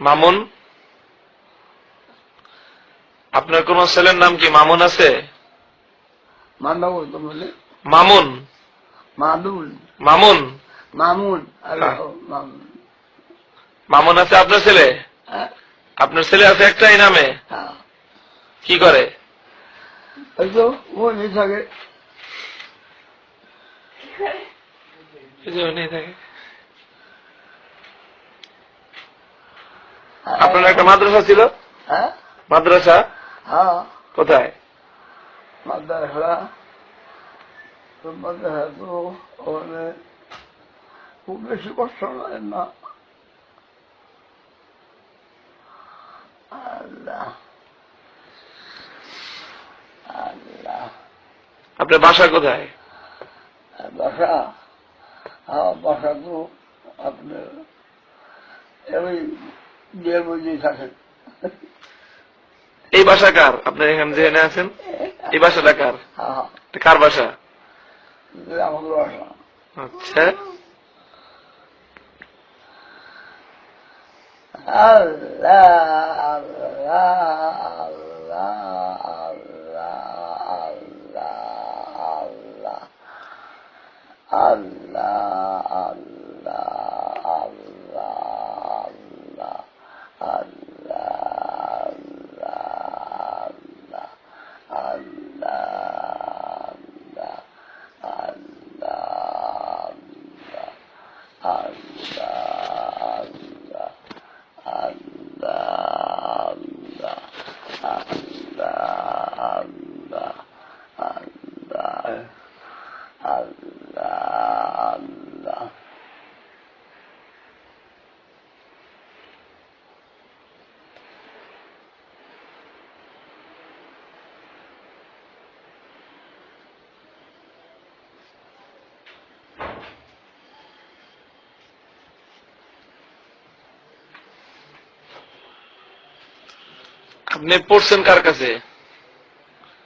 মামুন? আপনার কোন ছেলের নাম কি মামুন আছে? মামুন? মামুন মামুন? মামুন আরে হ্যাঁ। মামুন। মামুন আছে আপনার ছেলে? হ্যাঁ। আপনার ছেলে আছে একটাই নামে? হ্যাঁ। কি করে? থাকে। থাকে। আপনার একটা মাদ্রাসা ছিল? হ্যাঁ? মাদ্রাসা? হ্যাঁ। কোথায়? মাদ্রাসা। তো মাদ্রাসা তো খুব বেশি কষ্ট নয় না। আপনার বাসা কোথায়? বাসা। আমার বাসা তো আপনার ওই বিয়ের থাকেন। এই বাসা কার? আপনি এখানে যেখানে আছেন? এই বাসাটা কার? হ্যাঁ, হ্যাঁ। কার বাসা? আমাদের বাসা। আচ্ছা। আল্লাহ আল্লাহ আল্লাহ আল্লাহ আল্লাহ আল্লাহ আল্লাহ। আল্লাহ আপনি পড়ছেন কার কাছে?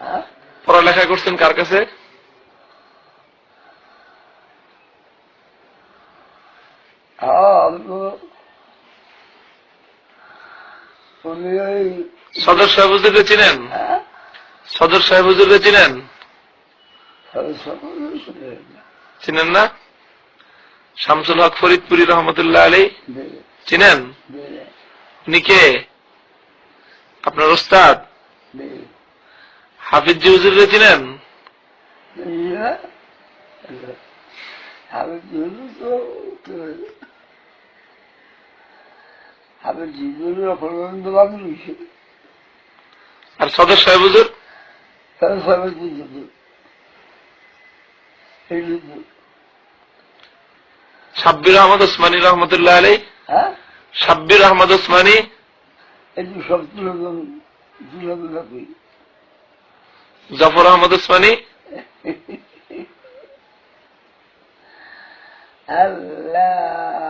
হ্যাঁ? পড়ালেখা করছেন কার কাছে হ্যাঁ আমি তো উনি ওই সদর সাহেব হুজুরকে চিনেন? সদর সাহেব হুজুরকে চিনেন? চিনেন না? শামসুল হক ফরিদপুরি রহমতুল্লাহ আলী? চিনেন? উনি কে? আপনার ওস্তাদ? হাফিজ হুজুরকে চিনেন? দিলে সাব্বির আহমদ ওসমানী রহমতুল্লাহ আলী সাব্বির আহমদ ওসমানী। জফর আহমদ ওসমানী। আল্লাহ।